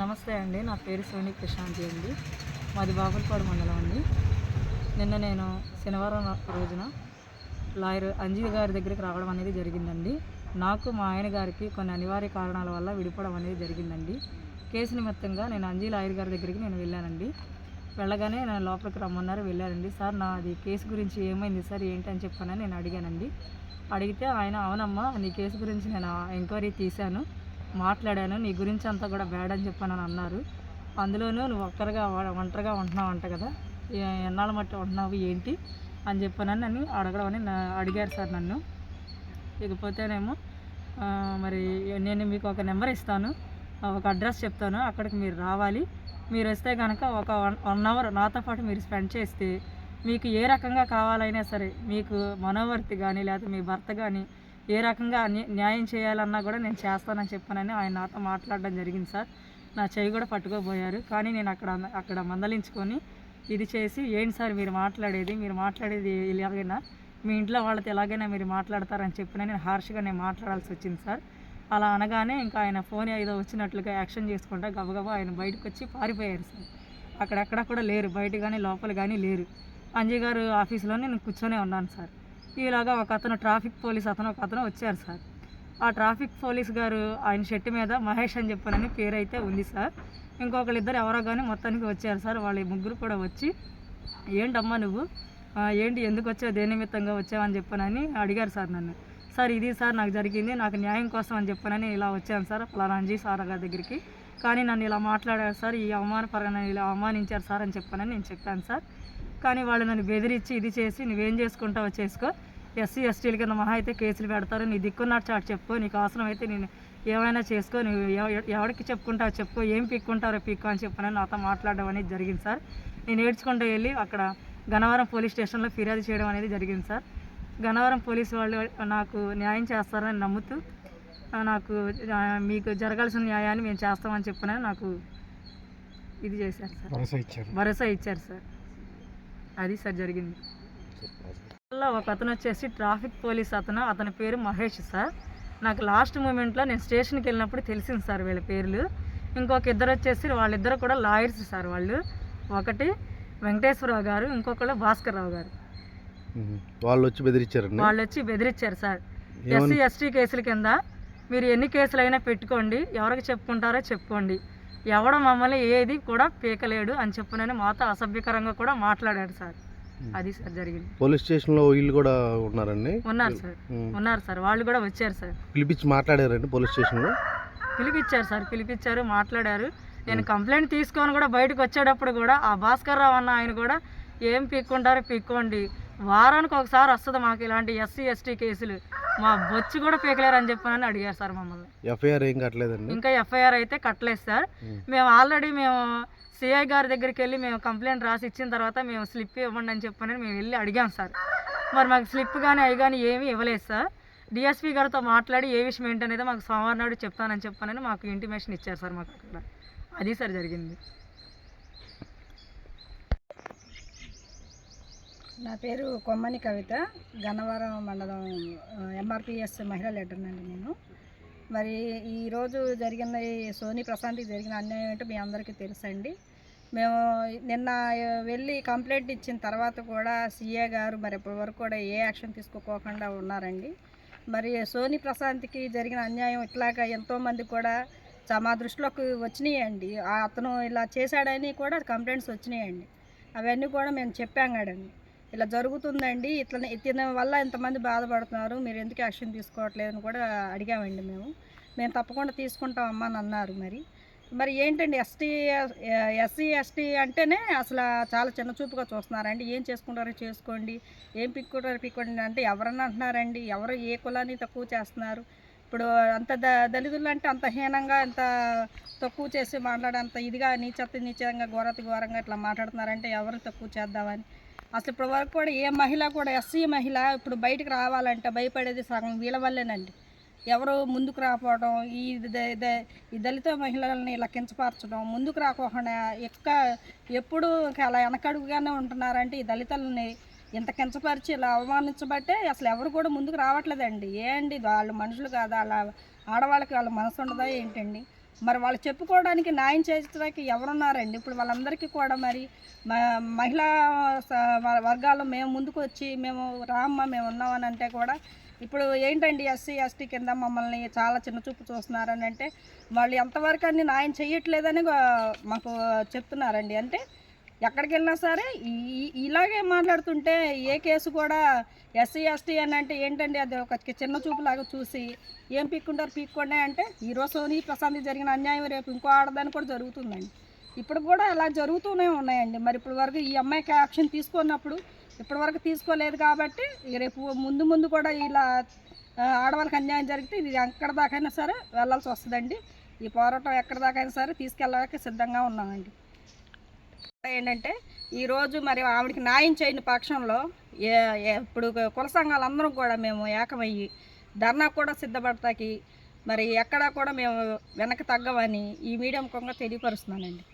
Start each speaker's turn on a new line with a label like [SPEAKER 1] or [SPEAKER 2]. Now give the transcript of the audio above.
[SPEAKER 1] నమస్తే అండి. నా పేరు సోని ప్రశాంతి అండి. మాది బాపులపాడు మండలం అండి. నిన్న నేను శనివారం రోజున లాయర్ అంజీ గారి దగ్గరికి రావడం అనేది జరిగిందండి. నాకు మా ఆయన గారికి కొన్ని అనివార్య కారణాల వల్ల విడిపోవడం అనేది జరిగిందండి. కేసు నిమిత్తంగా నేను అంజీ లాయర్ గారి దగ్గరికి నేను వెళ్ళానండి. వెళ్ళగానే నేను లోపలికి రమ్మన్నారు వెళ్ళానండి సార్ నాది కేసు గురించి ఏమైంది సార్? ఏంటి అని చెప్పానని నేను అడిగానండి. అడిగితే ఆయన అవునమ్మా నీ కేసు గురించి నేను ఎంక్వైరీ తీశాను. మాట్లాడాను. నీ గురించి అంతా కూడా బ్యాడ్ అని చెప్పానని అన్నారు. అందులోనూ నువ్వు ఒక్కరిగా వ- ఒంటరిగా ఉంటున్నావు అంట కదా. ఎన్నాళ్ళ మట్టి ఉంటున్నావు? ఏంటి? అని చెప్పానని నన్ను అడగడం అని అడిగారు సార్ నన్ను. ఇకపోతేనేమో మరి నేను మీకు ఒక నెంబర్ ఇస్తాను. ఒక అడ్రస్ చెప్తాను. అక్కడికి మీరు రావాలి. మీరు వస్తే కనుక ఒక వన్ వన్ అవర్ నాతో పాటు మీరు స్పెండ్ చేస్తే మీకు ఏ రకంగా కావాలైనా సరే మీకు మనోవర్తి కానీ లేకపోతే మీ భర్త కానీ ఏ రకంగా న్యాయం చేయాలన్నా కూడా నేను చేస్తానని చెప్పానని ఆయన నాతో మాట్లాడడం జరిగింది సార్. నా చెయ్యి కూడా పట్టుకోపోయారు కానీ నేను అక్కడ అక్కడ మందలించుకొని ఇది చేసి ఏంటి సార్ మీరు మాట్లాడేది? మీరు మాట్లాడేది ఎలాగైనా మీ ఇంట్లో వాళ్ళతో ఎలాగైనా మీరు మాట్లాడతారని చెప్పిన నేను హార్ష్గా నేను మాట్లాడాల్సి వచ్చింది సార్. అలా అనగానే ఇంకా ఆయన ఫోన్ ఏదో వచ్చినట్లుగా యాక్షన్ చేసుకుంటా గబగబా ఆయన బయటకు వచ్చి పారిపోయారు సార్. అక్కడెక్కడ కూడా లేరు. బయట కానీ లోపల కానీ లేరు. అంజయ్ గారు ఆఫీస్లో నేను కూర్చొనే ఉన్నాను సార్. ఇలాగా ఒక అతను ట్రాఫిక్ పోలీస్ అతను ఒక అతను వచ్చారు సార్. ఆ ట్రాఫిక్ పోలీస్ గారు ఆయన షెట్టు మీద మహేష్ అని చెప్పనని పేరు అయితే ఉంది సార్. ఇంకొకళ్ళు ఇద్దరు ఎవరో కానీ మొత్తానికి వచ్చారు సార్. వాళ్ళ ముగ్గురు కూడా వచ్చి ఏంటమ్మా నువ్వు? ఏంటి ఎందుకు వచ్చావు? దేని నిమిత్తంగా వచ్చావు? అని చెప్పానని అడిగారు సార్ నన్ను. సార్ ఇది సార్ నాకు జరిగింది నాకు న్యాయం కోసం అని చెప్పానని ఇలా వచ్చాను సార్ ఫలానాంజీ సార్ గారి దగ్గరికి. కానీ నన్ను ఇలా మాట్లాడారు సార్ ఈ అవమానపరంగా పరంగా ఇలా అవమానించారు సార్ అని చెప్పానని నేను చెప్పాను సార్. కానీ వాళ్ళు నన్ను బెదిరించి ఇది చేసి నువ్వేం చేసుకుంటావో చేసుకో. ఎస్సీ ఎస్టీల కింద మహా అయితే కేసులు పెడతారు. నీ దిక్కున్నట్టు చాటు చెప్పుకో. నీకు అవసరం అయితే నేను ఏమైనా చేసుకో. నువ్వు ఎవ- ఎవరికి చెప్పుకుంటావో చెప్పుకో. ఏం పీక్కుంటారో పీక్కో అని చెప్పానని నాతో మాట్లాడడం అనేది జరిగింది సార్. నేను ఏడ్చుకుంటూ వెళ్ళి అక్కడ గన్నవరం పోలీస్ స్టేషన్లో ఫిర్యాదు చేయడం అనేది జరిగింది సార్. గన్నవరం పోలీసు వాళ్ళు నాకు న్యాయం చేస్తారని నమ్ముతూ నాకు మీకు జరగాల్సిన న్యాయాన్ని మేము చేస్తామని చెప్పినని నాకు ఇది చేశారు సార్.
[SPEAKER 2] భరోసా ఇచ్చారు.
[SPEAKER 1] భరోసా ఇచ్చారు సార్. అది సార్ జరిగింది. ఒక అతను వచ్చేసి ట్రాఫిక్ పోలీస్ అతను అతని పేరు మహేష్ సార్. నాకు లాస్ట్ మూమెంట్లో నేను స్టేషన్కి వెళ్ళినప్పుడు తెలిసింది సార్ వీళ్ళ పేర్లు. ఇంకొక ఇద్దరు వచ్చేసి వాళ్ళిద్దరు కూడా లాయర్స్ సార్ వాళ్ళు. ఒకటి వెంకటేశ్వరరావు గారు ఇంకొకళ్ళు భాస్కర్ రావు గారు.
[SPEAKER 2] వాళ్ళు వచ్చి బెదిరించారండి?
[SPEAKER 1] వాళ్ళు వచ్చి బెదిరించారు సార్. ఎస్సీ ఎస్టీ కేసుల కింద మీరు ఎన్ని కేసులు అయినా పెట్టుకోండి ఎవరికి చెప్పుకుంటారో చెప్పుకోండి. ఎవడ మమ్మల్ని ఏది కూడా పీకలేడు అని చెప్పునని మాతో అసభ్యకరంగా కూడా మాట్లాడాడు సార్. అది సార్ జరిగింది.
[SPEAKER 2] పోలీస్ స్టేషన్లో వీళ్ళు కూడా ఉన్నారండి?
[SPEAKER 1] ఉన్నారు సార్. ఉన్నారు సార్. వాళ్ళు కూడా వచ్చారు సార్.
[SPEAKER 2] పిలిపించి మాట్లాడారండి పోలీస్ స్టేషన్లో?
[SPEAKER 1] పిలిపించారు సార్. పిలిపించారు మాట్లాడారు. నేను కంప్లైంట్ తీసుకొని కూడా బయటకు వచ్చేటప్పుడు కూడా ఆ భాస్కర్ రావు అన్న ఆయన కూడా ఏం పీక్కుంటారో పీక్కోండి. వారానికి ఒకసారి వస్తుంది మాకు ఇలాంటి ఎస్సీ ఎస్టీ కేసులు. మా బొచ్చు కూడా పీకలేరు అని చెప్పానని అడిగారు సార్ మమ్మల్ని.
[SPEAKER 2] ఎఫ్ఐఆర్ ఏం కట్టలేదండి?
[SPEAKER 1] ఇంకా ఎఫ్ఐఆర్ అయితే కట్టలేదు సార్.
[SPEAKER 2] మ్మ్.
[SPEAKER 1] ఆల్రెడీ మేము సిఐ గారి దగ్గరికి వెళ్ళి మేము కంప్లైంట్ రాసి ఇచ్చిన తర్వాత మేము స్లిప్ ఇవ్వండి అని చెప్పని మేము వెళ్ళి అడిగాం సార్. మరి మాకు స్లిప్ కానీ అవి కానీ ఏమీ ఇవ్వలేదు సార్. డిఎస్పీ గారితో మాట్లాడి ఏ విషయం ఏంటనేది మాకు సోమవారం నాడు చెప్తానని చెప్పానని మాకు ఇంటిమేషన్ ఇచ్చారు సార్ మాకు అక్కడ. అది సార్ జరిగింది.
[SPEAKER 3] నా పేరు కొమ్మని కవిత. గన్నవరం మండలం ఎంఆర్పిఎస్ మహిళా లెటర్ అండి నేను. మరి ఈరోజు జరిగిన ఈ సోనీ ప్రశాంత్కి జరిగిన అన్యాయం ఏంటో మీ అందరికీ తెలుసండి. మేము నిన్న వెళ్ళి కంప్లైంట్ ఇచ్చిన తర్వాత కూడా సీఏ గారు మరి ఇప్పటి వరకు కూడా ఏ యాక్షన్ తీసుకోకుండా ఉన్నారండి. మరి సోనీ ప్రశాంత్కి జరిగిన అన్యాయం ఇట్లాగా ఎంతోమంది కూడా మా దృష్టిలోకి వచ్చినాయండి. అతను ఇలా చేశాడని కూడా కంప్లైంట్స్ వచ్చినాయండి. అవన్నీ కూడా మేము చెప్పాం కదండి. ఇలా జరుగుతుందండి. ఇట్లా ఇతని వల్ల ఎంతమంది బాధపడుతున్నారు. మీరు ఎందుకు యాక్షన్ తీసుకోవట్లేదు అని కూడా అడిగామండి మేము. మేము తప్పకుండా తీసుకుంటామమ్మా అని అన్నారు మరి. మరి ఏంటండి ఎస్టీ ఎస్సీ ఎస్టీ అంటేనే అసలు చాలా చిన్న చూపుగా చూస్తున్నారండి. ఏం చేసుకుంటారో చేసుకోండి. ఏం పిక్కుంటారో పిక్కోండి అంటే ఎవరన్నా అంటున్నారండి? ఎవరు ఏ కులాన్ని తక్కువ చేస్తున్నారు? ఇప్పుడు అంత ద దళితులు అంటే అంత హీనంగా అంత తక్కువ చేసి మాట్లాడే అంత ఇదిగా నీచత్త నీచంగా ఘోరత ఘోరంగా ఇట్లా మాట్లాడుతున్నారంటే ఎవరు తక్కువ చేద్దామని? అసలు ఇప్పటి వరకు కూడా ఏ మహిళ కూడా ఎస్సీ మహిళ ఇప్పుడు బయటకు రావాలంటే భయపడేది సగం వీళ్ళ వల్లేనండి. ఎవరు ముందుకు రాకపోవడం ఈ ద- ఈ దళిత మహిళల్ని ఇలా కించపరచడం ముందుకు రాకోకుండా ఎక్క ఎప్పుడు అలా వెనకడుగుగానే ఉంటున్నారంటే ఈ దళితులని ఇంత కించపరిచి ఇలా అవమానించబట్టే అసలు ఎవరు కూడా ముందుకు రావట్లేదండి. ఏంటి వాళ్ళు మనుషులు కాదా? అలా ఆడవాళ్ళకి వాళ్ళ మనసు ఉండదా ఏంటండి? మరి వాళ్ళు చెప్పుకోవడానికి న్యాయం చేయడానికి ఎవరున్నారండి? ఇప్పుడు వాళ్ళందరికీ కూడా మరి మ- మహిళా స- వర్గాలు మేము ముందుకు వచ్చి మేము రామ్మ మేము ఉన్నామని అంటే కూడా ఇప్పుడు ఏంటండి ఎస్సీ ఎస్టీ కింద మమ్మల్ని చాలా చిన్న చూపు చూస్తున్నారని అంటే వాళ్ళు ఎంతవరకు అన్ని న్యాయం చేయట్లేదని మాకు చెప్తున్నారండి. అంటే ఎక్కడికి వెళ్ళినా సరే ఇలాగే మాట్లాడుతుంటే ఏ కేసు కూడా ఎస్సీ ఎస్టీ అని అంటే ఏంటండి అది ఒక చిన్న చూపులాగా చూసి ఏం పీక్కుంటారు పీక్కుండా అంటే ఈరోజు సోనీ ప్రశాంత్ జరిగిన అన్యాయం రేపు ఇంకో ఆడదానికి కూడా జరుగుతుందండి. ఇప్పుడు కూడా అలా జరుగుతూనే ఉన్నాయండి. మరి ఇప్పటి వరకు ఈ అమ్మాయికి యాక్షన్ తీసుకున్నప్పుడు ఇప్పటి వరకు తీసుకోలేదు కాబట్టి రేపు ముందు ముందు కూడా ఇలా ఆడవాళ్ళకి అన్యాయం జరిగితే ఇది ఎక్కడ దాకైనా సరే వెళ్ళాల్సి వస్తుందండి. ఈ పోరాటం ఎక్కడ దాకైనా సరే తీసుకెళ్ళడానికి సిద్ధంగా ఉన్నామండి. ఏంటంటే ఈరోజు మరి ఆవిడకి న్యాయం చేయని పక్షంలో ఏ ఇప్పుడు కుల సంఘాలందరం కూడా మేము ఏకమయ్యి ధర్నా కూడా సిద్ధపడతాకి మరి ఎక్కడా కూడా మేము వెనక తగ్గమని ఈ మీడియం కొంగ తెలియపరుస్తున్నానండి.